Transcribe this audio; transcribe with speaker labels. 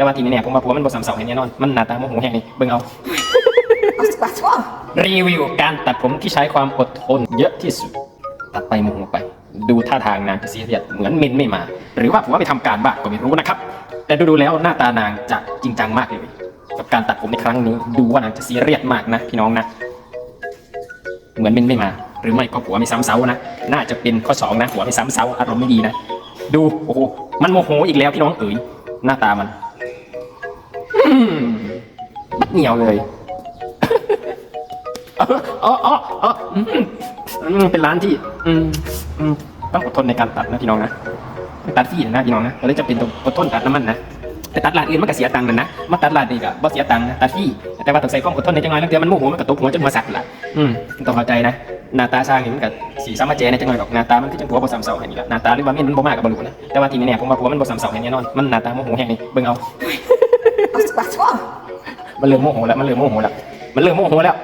Speaker 1: แต่ว่าทีนี้เนี่ยผมว่าผัวมันบ่สามเสาแห่งแน่นอน มันหน้าตาโมโหแห่งนี่เบิ่งเอารีวิวการตัดผมที่ใช้ความอดทนเยอะที่สุด ตัดไปโมโหไป ดูท่าทางนางจะซีเรียสเหมือนมินไม่มา หรือว่าผมว่าไปทำการบ้านก็ไม่รู้นะครับ แต่ดูๆแล้วหน้าตานางจะจริงจังมากเลย กับการตัดผมในครั้งนี้ ดูว่านางจะซีเรียสมากนะพี่น้องนะ เหมือนมินไม่มา หรือไม่ก็ผัวไม่ซ้ำเซานะ น่าจะเป็นข้อสองนะผัวไม่ซ้ำเซาอารมณ์ไม่ดีนะ ดูโอ้โหมันโมโหอีกแล้วพี่น้องเอ๋ยหน้าตามัน บัดเหนียวเลยอ๋ออ๋ออ๋ออืมอืมเป็นร้านที่ อืมอืมต้องอดทนในการตัดนะพี่น้องนะไม่ตัดฟรีนะพี่น้องนะเราเลยจะเป็นต้องอดทนตัดน้ำมันนะแต่ตัดร้านอื่นมันก็เสียตังค์นั่นนะมาตัดร้านนี้ก็บ่เสียตังค์นะตัดฟรีแต่ว่าต้องใส่ความอดทนในจังหวะนั้นเดี๋ยวมันโมโหมันกระตุกหัวจนหัวสักละอืมต้องเข้าใจนะหน้าตาสร้างนี่มันก็สีสามาเจในจังหวะดอกหน้าตามันคือจังผัวบ่ซ้ำเสาแห่งนี้ละหน้าตาหรือว่ามันมันบ่มากกับบรรลุนะแต่ว่าทีนี้เนี่ยผมว่าผัวมันบ่ซ้ำเสาแห่งแน่นอนมันหน้าตาโมโหแห่งนี้เบิ่งเอา
Speaker 2: Asquatwa.
Speaker 1: มันเริ่มโมโหแล้วมันเริ่มโมโหแล้วมันเริ่มโมโหแล้ว